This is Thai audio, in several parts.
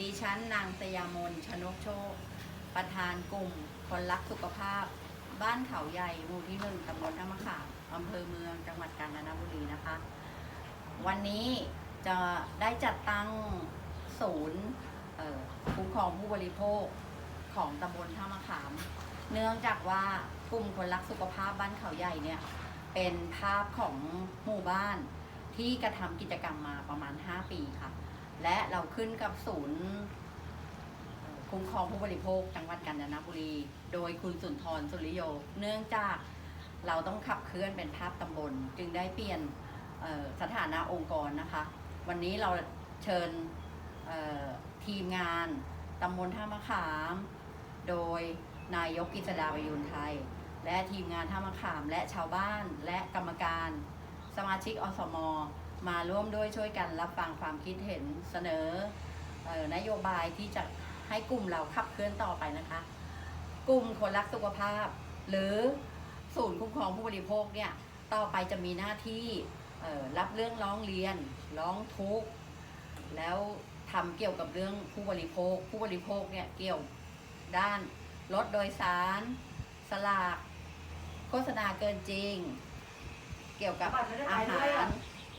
ดิฉันนางสยามนชนกโชค ประธานกลุ่ม คนรักสุขภาพ บ้านเขาใหญ่หมู่ที่หนึ่งตำบลท่ามะขามอำเภอเมืองจังหวัดกาญจนบุรีนะคะ วันนี้จะได้จัดตั้งศูนย์คุ้มครองผู้บริโภคของตำบลท่ามะขาม เนื่องจากว่ากลุ่มคนรักสุขภาพบ้านเขาใหญ่เนี่ยเป็นภาพของหมู่บ้านที่กระทำกิจกรรมมาประมาณ 5 ปีค่ะ และเราขึ้นกับศูนย์คุ้มครองผู้บริโภคจังหวัดกาญจนบุรี โดยคุณสุนทรสุริโย เนื่องจากเราต้องขับเคลื่อนเป็นภาพตำบล จึงได้เปลี่ยนสถานะองค์กรนะคะ วันนี้เราเชิญทีมงานตำบลท่ามะขาม โดยนายกกิษดาประยูนไทย และทีมงานท่ามะขามและชาวบ้านและกรรมการ สมาชิกอสม มาร่วมด้วยช่วยกันรับฟังความคิดเห็นเสนออนโยบายที่จะให้กลุ่มเราขับเคลื่อนต่อไปนะคะ กลุ่มคนรักสุขภาพ หรือศูนย์คุ้มครองผู้บริโภคเนี่ยต่อไปจะมีหน้าที่รับเรื่องร้องเรียน ร้องทุกข์แล้วทำเกี่ยวกับเรื่องผู้บริโภค ผู้บริโภคเนี่ยเกี่ยวด้านรถโดยสาร สลาก โฆษณาเกินจริง เกี่ยวกับอาหาร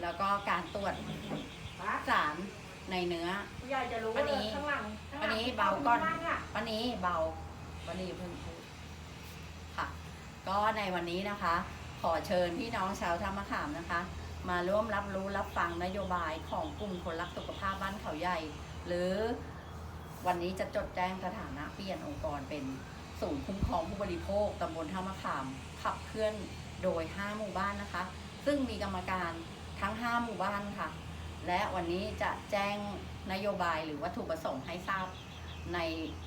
แล้วก็การตรวจสารในเนื้อผู้ใหญ่จะรู้วันนี้เลยข้างหลังข้งหลังวันนี้เบาก่อนข้งหลังะวันนี้เบาวันนี้เพิ่งพูดค่ะ ก็ในวันนี้นะคะ ขอเชิญพี่น้องชาวธรรมะขามนะคะ มาร่วมรับรู้รับฟังนโยบายของกลุ่มคนรักสุขภาพบ้านเขาใหญ่ หรือวันนี้จะจดแจ้งสถานะเปลี่ยนองค์กรเป็นศูนย์คุ้มครองผู้บริโภคตำบลท่ามะขามขับเคลื่อนโดย 5 หมู่บ้านนะคะ ซึ่งมีกรรมการ ทั้ง 5 หมู่บ้านค่ะ และวันนี้จะแจ้งนโยบายหรือวัตถุประสงค์ให้ทราบใน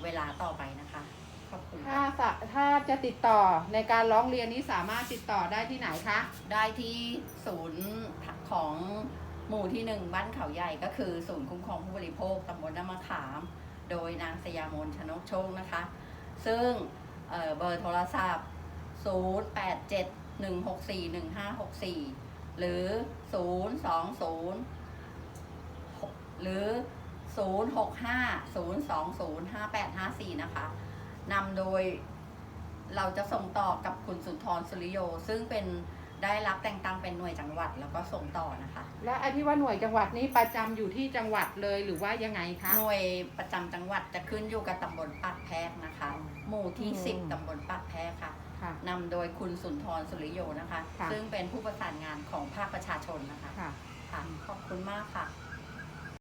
เวลาต่อไปนะคะ ขอบคุณถ้าค่ะสะถ้าจะติดต่อในการร้องเรียนนี้สามารถติดต่อได้ที่ไหนคะ ได้ที่ศูนย์ของหมู่ที่หนึ่งบ้านเขาใหญ่ก็คือศูนย์คุ้มครองผู้บริโภคตำบลน้ำมะขาม โดยนางสยามนชนกโชคนะคะ ซึ่งเอ่อเบอร์โทรศัพท์ 0 8 7 1 6 4 1 5 6 4 หรือ 0 2 0 หรือ 0 6 5 0 2 0 5 8 5 4 นะคะนำโดยเราจะส่งต่อกับคุณสุนทรสุริโย ซึ่งเป็นได้รับแต่งตั้งเป็นหน่วยจังหวัดแล้วก็ส่งต่อนะคะ และไอที่ว่าหน่วยจังหวัดนี้ประจำอยู่ที่จังหวัดเลยหรือว่ายังไงคะ หน่วยประจำจังหวัดจะขึ้นอยู่กับตำบลปากแพรกนะคะ หมู่ที่อืม10ตำบลปากแพรกค่ะ ค่ะนำโดยคุณสุนทรสุริโยนะคะ ค่ะ ซึ่งเป็นผู้ประสานงานของภาคประชาชนนะคะค่ะ ค่ะขอบคุณมากค่ะ